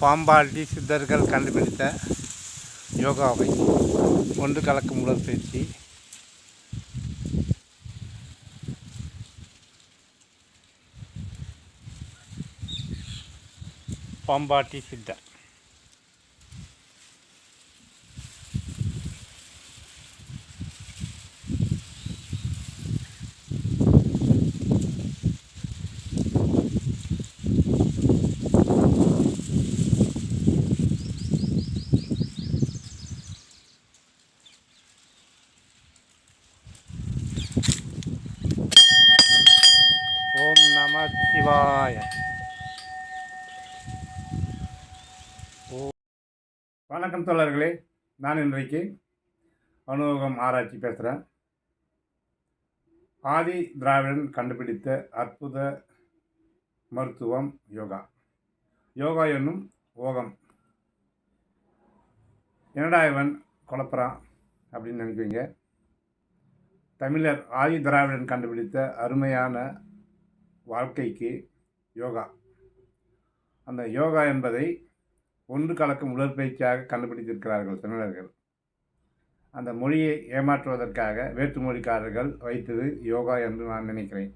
பாம்பாட்டி சித்தர்கள் கண்டுபிடித்த யோகாவை ஒன்று கலக்கும் உடற்பயிற்சி பாம்பாட்டி சித்தர் ஓம் நம சிவாய வணக்கம் தோழர்களே நான் இன்றைக்கு அனுபவம் ஆராய்ச்சி பேசுகிறேன் ஆதி திராவிடன் கண்டுபிடித்த அற்புத மருத்துவம் யோகா. யோகா என்னும் ஓகம். என்னடா இவன் குழப்பறான் அப்படின்னு நினைக்குவீங்க தமிழர் ஆதி திராவிடன் கண்டுபிடித்த அருமையான வாழ்க்கைக்கு யோகா. அந்த யோகா என்பதை ஒன்று கலக்கும் உடற்பயிற்சியாக கண்டுபிடித்திருக்கிறார்கள் தமிழர்கள் அந்த மொழியை ஏமாற்றுவதற்காக வேற்று மொழிக்காரர்கள் வைத்தது யோகா என்று நான் நினைக்கிறேன்.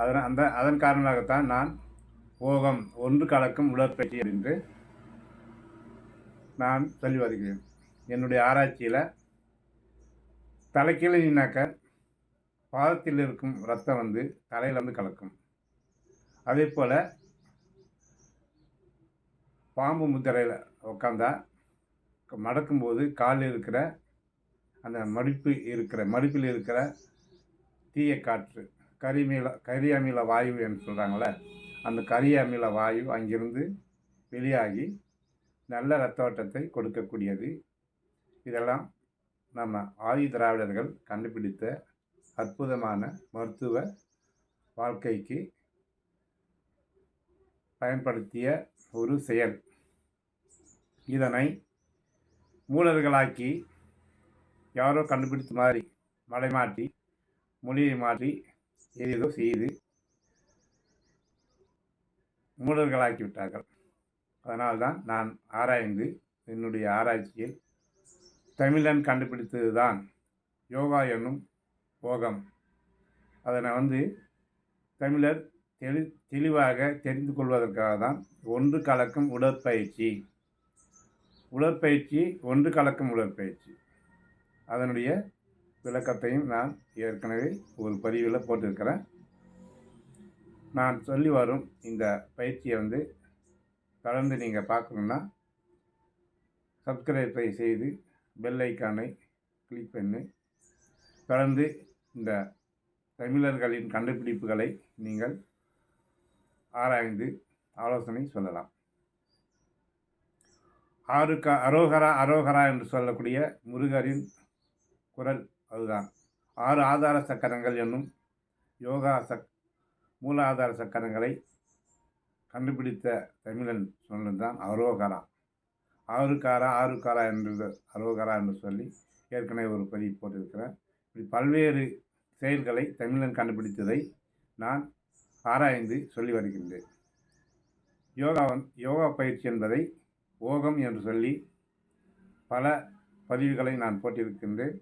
அதன் அந்த அதன் காரணமாகத்தான் நான் ஓகம் ஒன்று கலக்கும் உடற்பயிற்சி என்று நான் சொல்லி வருகிறேன். என்னுடைய ஆராய்ச்சியில் தலைக்கீழே நின்னாக்க பாதத்தில் இருக்கும் ரத்தம் வந்து தலையில் வந்து கலக்கும். அதே போல் பாம்பு முத்திரையில் உட்காந்தா மடக்கும்போது காலில் இருக்கிற அந்த மடிப்பு இருக்கிற மடிப்பில் இருக்கிற தீய காற்று கரிமீள கரி அமில வாயு என்று சொல்கிறாங்களே அந்த கரி அமில வாயு அங்கிருந்து வெளியாகி நல்ல இரத்த ஓட்டத்தை கொடுக்கக்கூடியது. இதெல்லாம் நம்ம ஆதி திராவிடர்கள் கண்டுபிடித்த அற்புதமான மருத்துவ வாழ்க்கைக்கு பயன்படுத்திய ஒரு செயல். இதனை மூலர்களாக்கி யாரோ கண்டுபிடித்த மாதிரி மலை மாற்றி மொழியை மாற்றி ஏதோ செய்து மூடர்களாக்கி விட்டார்கள். அதனால்தான் நான் ஆராய்ந்து என்னுடைய ஆராய்ச்சியில் தமிழன் கண்டுபிடித்தது தான் யோகா என்னும் போகம். அதனை வந்து தமிழர் தெளி தெளிவாக தெரிந்து கொள்வதற்காக தான் ஒன்று கலக்கும் உடற்பயிற்சி. உடற்பயிற்சி ஒன்று கலக்கும் உடற்பயிற்சி. அதனுடைய விளக்கத்தையும் நான் ஏற்கனவே ஒரு பதிவில் போட்டிருக்கிறேன். நான் சொல்லி வரும் இந்த பயிற்சியை வந்து தொடர்ந்து நீங்கள் பார்க்கணுன்னா சப்ஸ்கிரைபை செய்து பெல் ஐக்கானை கிளிக் பண்ணி தொடர்ந்து இந்த தமிழர்களின் கண்டுபிடிப்புகளை நீங்கள் ஆராய்ந்து ஆலோசனை சொல்லலாம். ஆறுக அரோகரா அரோகரா என்று சொல்லக்கூடிய முருகரின் குரல் அதுதான். ஆறு ஆதார சக்கரங்கள் என்னும் யோகா சக் மூல ஆதார சக்கரங்களை கண்டுபிடித்த தமிழன் சொன்னதுதான் அரோகரா. ஆறுக்காரா ஆறுக்காரா என்று அரோகரா என்று சொல்லி ஏற்கனவே ஒரு பதிவு போட்டிருக்கிறேன் இப்படி பல்வேறு செயல்களை தமிழன் கண்டுபிடித்ததை நான் ஆராய்ந்து சொல்லி வருகின்றேன். யோகா வந் யோகா பயிற்சி என்பதை ஓகம் என்று சொல்லி பல பதிவுகளை நான் போட்டிருக்கின்றேன்.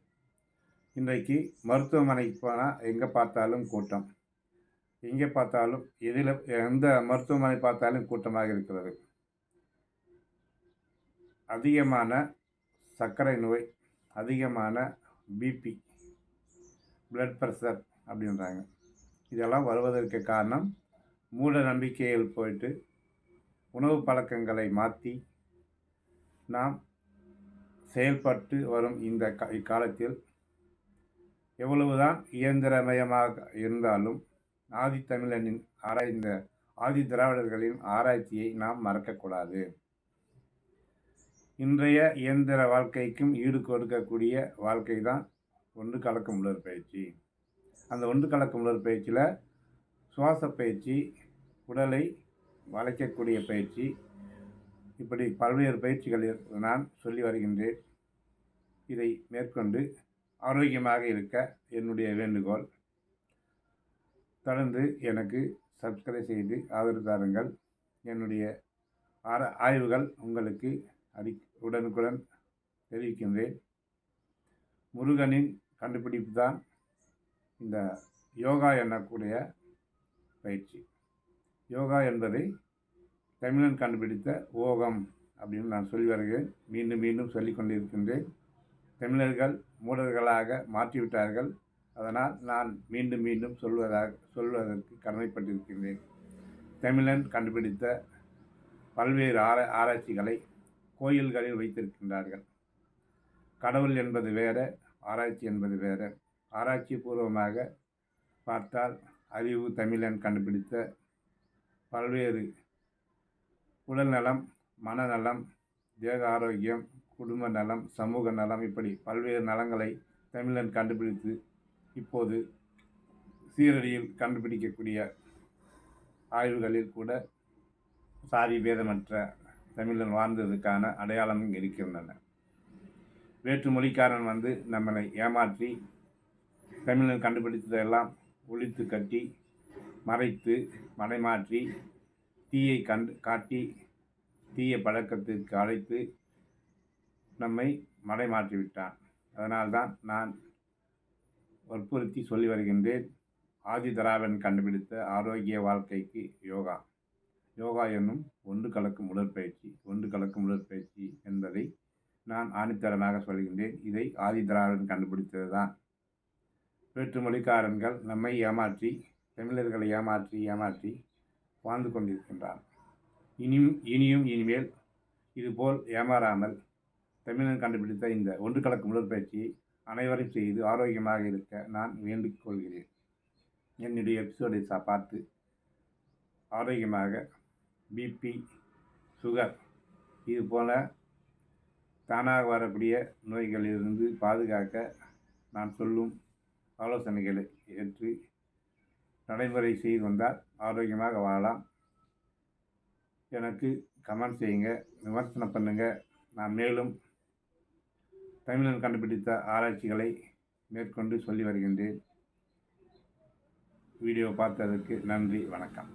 இன்றைக்கு மருத்துவமனைக்கு போனால் எங்கே பார்த்தாலும் கூட்டம். எங்கே பார்த்தாலும் எதில் எந்த மருத்துவமனை பார்த்தாலும் கூட்டமாக இருக்கிறது. அதிகமான சர்க்கரை நோய் அதிகமான பிபி பிளட் ப்ரெஷர் அப்படின்றாங்க. இதெல்லாம் வருவதற்கு காரணம் மூட நம்பிக்கைகள் போயிட்டு உணவு பழக்கங்களை மாற்றி நாம் செயல்பட்டு வரும் இந்த க இக்காலத்தில் எவ்வளவுதான் இயந்திரமயமாக இருந்தாலும் ஆதித்தமிழனின் ஆராய்ந்த ஆதி திராவிடர்களின் ஆராய்ச்சியை நாம் மறக்கக்கூடாது. இன்றைய இயந்திர வாழ்க்கைக்கும் ஈடு கொடுக்கக்கூடிய வாழ்க்கை தான் ஒன்று கலக்கும் உடற்பயிற்சி அந்த ஒன்று கலக்கும் உடற்பயிற்சியில் சுவாச பயிற்சி உடலை வளைக்கக்கூடிய பயிற்சி இப்படி பல்வேறு பயிற்சிகள் நான் சொல்லி வருகின்றேன். இதை மேற்கொண்டு ஆரோக்கியமாக இருக்க என்னுடைய வேண்டுகோள். தொடர்ந்து எனக்கு சப்ஸ்கிரைப் செய்து ஆதரவு தாருங்கள். என்னுடைய ஆர ஆய்வுகள் உங்களுக்கு அடி உடனுக்குடன் தெரிவிக்கின்றேன். முருகனின் கண்டுபிடிப்பு தான் இந்த யோகா எண்ணக்கூடிய பயிற்சி. யோகா என்பதை தமிழன் கண்டுபிடித்த ஓகம் அப்படின்னு நான் சொல்லி வருகிறேன். மீண்டும் மீண்டும் சொல்லி கொண்டிருக்கின்றேன். தமிழர்கள் மூடர்களாக மாற்றிவிட்டார்கள். அதனால் நான் மீண்டும் மீண்டும் சொல்வதாக சொல்வதற்கு கடமைப்பட்டிருக்கின்றேன். தமிழன் கண்டுபிடித்த பல்வேறு ஆரா ஆராய்ச்சிகளை கோயில்களில் வைத்திருக்கின்றார்கள். கடவுள் என்பது வேற ஆராய்ச்சி என்பது வேறு. ஆராய்ச்சி பூர்வமாக பார்த்தால் அறிவு தமிழன் கண்டுபிடித்த பல்வேறு உடல்நலம் மனநலம் தேக ஆரோக்கியம் குடும்ப நலம் சமூக நலம் இப்படி பல்வேறு நலங்களை தமிழன் கண்டுபிடித்து இப்போது சீரடியில் கண்டுபிடிக்கக்கூடிய ஆய்வுகளில் கூட சாதி பேதமற்ற தமிழன் வாழ்ந்ததுக்கான அடையாளமும் இருக்கின்றன. வேற்று மொழிக்காரன் வந்து நம்மளை ஏமாற்றி தமிழன் கண்டுபிடித்ததெல்லாம் ஒழித்து கட்டி மறைத்து மடைமாற்றி தீயை கண்டு காட்டி தீய பழக்கத்திற்கு அழைத்து நம்மை மடைமாற்றி விட்டான் அதனால்தான் நான் வற்புறுத்தி சொல்லி வருகின்றேன் ஆதி திராவிடன் கண்டுபிடித்த ஆரோக்கிய வாழ்க்கைக்கு யோகா. யோகா என்னும் ஒன்று கலக்கும் உடற்பயிற்சி ஒன்று கலக்கும் உடற்பயிற்சி என்பதை நான் ஆணித்தரமாக சொல்கின்றேன். இதை ஆதிதிராவிடன் கண்டுபிடித்தது தான் வேற்று மொழிக்காரன்கள் நம்மை ஏமாற்றி தமிழர்களை ஏமாற்றி ஏமாற்றி வாழ்ந்து கொண்டிருக்கின்றான். இனியும் இனியும் இனிமேல் இதுபோல் ஏமாறாமல் தமிழன் கண்டுபிடித்த இந்த ஒன்று கலக்கும் உடற்பயிற்சியை அனைவரும் செய்து ஆரோக்கியமாக இருக்க நான் வேண்டிக் கொள்கிறேன் என்னுடைய எபிசோடை சா பார்த்து ஆரோக்கியமாக பிபி சுகர் இது போல் தானாக வரக்கூடிய நோய்களிலிருந்து பாதுகாக்க நான் சொல்லும் ஆலோசனைகளை ஏற்று நடைமுறை செய்து வந்தால் ஆரோக்கியமாக வாழலாம். எனக்கு கமெண்ட் செய்யுங்க விமர்சனம் பண்ணுங்கள் நான் மேலும் தமிழன் கண்டுபிடித்த ஆராய்ச்சிகளை மேற்கொண்டு சொல்லி வருகின்றேன். வீடியோ பார்த்ததற்கு நன்றி வணக்கம்.